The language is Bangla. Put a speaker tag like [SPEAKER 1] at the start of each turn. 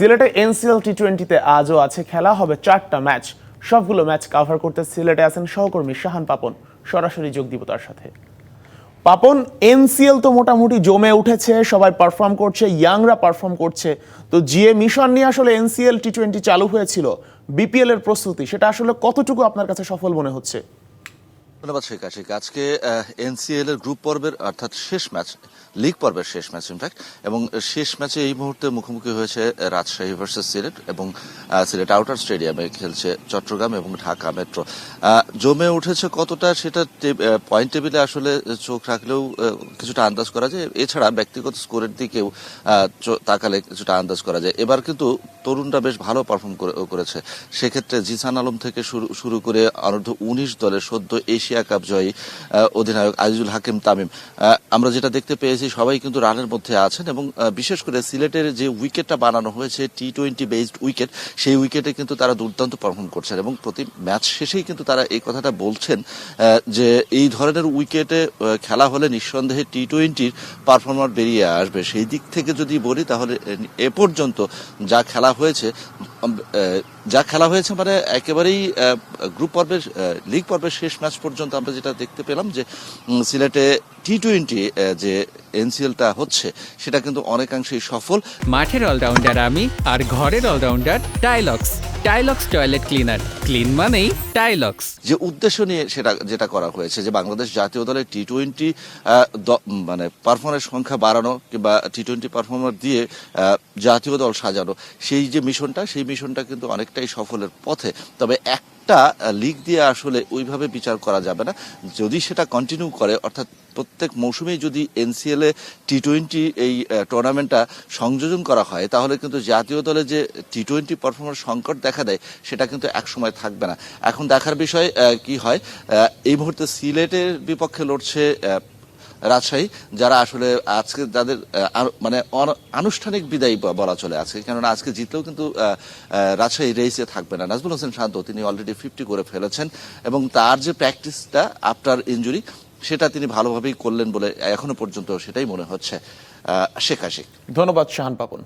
[SPEAKER 1] সিলেটে এনসিএল টি টোয়েন্টিতে আজও আছে খেলা, হবে চারটা ম্যাচ। সবগুলো ম্যাচ কাভার করতে সিলেটে আছেন সহকর্মী শাহান পাপন। সরাসরি যোগ দিব তার সাথে। পাপন, এনসিএল তো মোটামুটি জমে উঠেছে, সবাই পারফর্ম করছে ইয়াংরা পারফর্ম করছে। তো জিএ মিশন নিয়ে আসলে এনসিএল টি টোয়েন্টি চালু হয়েছিল বিপিএল এর প্রস্তুতি, সেটা আসলে কতটুকু আপনার কাছে সফল মনে হচ্ছে?
[SPEAKER 2] ধন্যবাদ, শেখ। আশিক আজকে এনসিএল এর গ্রুপ পর্বের, অর্থাৎ শেষ ম্যাচ লিগ পর্বের শেষ ম্যাচ ইনফ্যাক্ট এবং শেষ ম্যাচে এই মুহূর্তে মুখোমুখি হয়েছে রাজশাহী ভার্সেস সিলেট এবং সিলেট আউটার স্টেডিয়ামে খেলছে চট্টগ্রাম এবং ঢাকা মেট্রো জমে উঠেছে কতটা সেটা পয়েন্ট টেবিলে আসলে চোখ রাখলেও কিছুটা আন্দাজ করা যায়। এছাড়া ব্যক্তিগত স্কোরের দিকেও তাকালে কিছুটা আন্দাজ করা যায়। এবার কিন্তু তরুণরা বেশ ভালো পারফর্ম করেছে। সেক্ষেত্রে জিসান আলম থেকে শুরু শুরু করে অনূর্ধ্ব উনিশ দলের সদ্য এশিয়া কাপ জয়ী অধিনায়ক আজিজুল হাকিম তামিম। আমরা যেটা দেখতে পেয়েছি, সবাই কিন্তু রানের মধ্যে আছেন এবং বিশেষ করে সিলেটের যে উইকেটটা বানানো হয়েছে টি টোয়েন্টি বেসড উইকেট, সেই উইকেটে কিন্তু তারা দুর্দান্ত পারফর্ম করছেন এবং প্রতি ম্যাচ শেষেই কিন্তু তারা এই কথাটা বলছেন যে এই ধরনের উইকেটে খেলা হলে নিঃসন্দেহে টি টোয়েন্টির পারফর্মার বেরিয়ে আসবে। সেই দিক থেকে যদি বলি, তাহলে, এ পর্যন্ত যা খেলা হয়েছে যা খেলা হয়েছে মানে একেবারেই গ্রুপ পর্বের লিগ পর্বের শেষ ম্যাচ পর্যন্ত আমরা যেটা দেখতে পেলাম যে সিলেটে টি টোয়েন্টি যে এনসিএলটা হচ্ছে, সেটা কিন্তু অনেকাংশেই সফল।
[SPEAKER 3] মাঠের অলরাউন্ডার আমি আর ঘরের allrounder Tylox Tylox toilet cleaner clean মানেই টাইলক্স
[SPEAKER 2] যে উদ্দেশ্য নিয়ে সেটা, যেটা করা হয়েছে, যে বাংলাদেশ জাতীয় দলের টি টোয়েন্টি মানে পারফর্মের সংখ্যা বাড়ানো কিংবা টি টোয়েন্টি পারফর্মার দিয়ে জাতীয় দল সাজানো, সেই যে মিশনটা সেই মিশনটা কিন্তু অনেকটাই সফলের পথে। তবে একটা লিগ দিয়ে আসলে ওইভাবে বিচার করা যাবে না। যদি সেটা কন্টিনিউ করে, অর্থাৎ প্রত্যেক মৌসুমেই যদি এনসিএল এ টি টোয়েন্টি এই টুর্নামেন্টটা সংযোজন করা হয়, তাহলে কিন্তু জাতীয় দলে যে টি টোয়েন্টি পারফরমেন্স সংকট দেখা দেয়, সেটা কিন্তু একসময় থাকবে না। এখন দেখার বিষয় কি হয়? এই মুহূর্তে সিলেটের বিপক্ষে লড়ছে রাজশাহী, যারা আসলে আজকে যাদের মানে আনুষ্ঠানিক বিদায় বলা চলে আজকে। কেননা আজকে জিতলেও কিন্তু রাজশাহী রেসে থাকবে না। নাজমুল হোসেন শান্ত, তিনি অলরেডি ফিফটি করে ফেলেছেন। এবং তার যে প্র্যাকটিসটা আফটার ইঞ্জুরি সেটা তিনি ভালোভাবেই করলেন বলে এখনও পর্যন্ত সেটাই মনে হচ্ছে শেখ আশিক
[SPEAKER 1] ধন্যবাদ, শাহান পাপন।